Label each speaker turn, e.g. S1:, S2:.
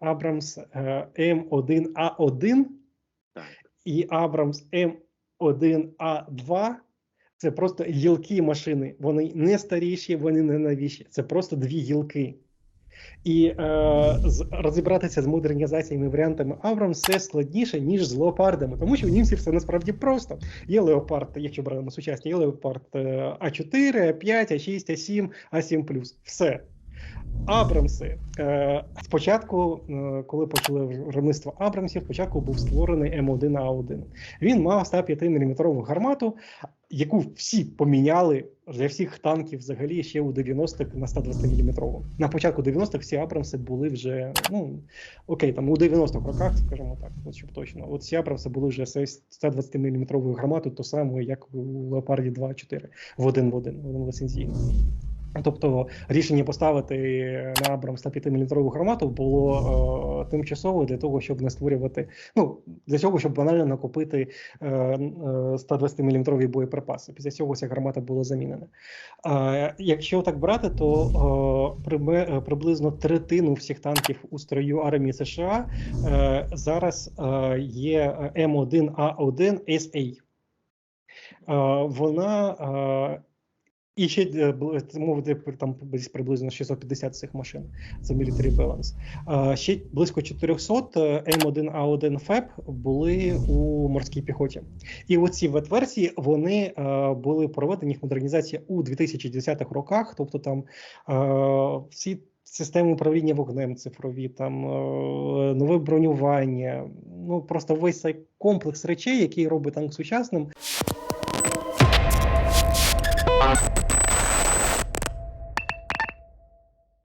S1: Абрамс е, М1А1 і Абрамс М1А2 це просто гілки машини. Вони не старіші, вони не новіші. Це просто дві гілки. І е, з, розібратися з модернізаціями варіантами Абрамс все складніше, ніж з леопардами, тому що у німців все насправді просто. Є леопард, якщо беремо сучасні, є леопард е, А4, А5, А6, А7, А7 Все. Абрамси. Е, спочатку, е, коли почали виробництво Абрамсів, спочатку був створений М1А1. Він мав 105 мм гармату, яку всі поміняли для всіх танків взагалі ще у 90-х на 120 мм. На початку 90-х всі Абрамси були вже, ну окей, там у 90-х роках, скажімо так, от щоб точно. От всі Абрамси були вже 120 мм гармату, то саме, як у Леопарді 2.4 в один в один, в один ліцензійно. Тобто рішення поставити на Абрам 105 мм гармату було е, тимчасово для того, щоб не створювати. Ну для цього, щоб банально накопити е, е, 120 мм боєприпаси. Після цього ця гармата була замінена. Е, якщо так брати, то е, е, приблизно третину всіх танків у строю армії США е, зараз е, є М1А1 SA. Е, вона е, і ще е, це мовити там приблизно 650 цих машин. Це military balance. Ще близько 400 М1А1 FEB були у морській піхоті. І оці ветверсії вони е, були проведені їх модернізація у 2010-х роках. Тобто там е, всі системи управління вогнем цифрові, там е, нове бронювання. Ну просто весь цей комплекс речей, який робить танк сучасним.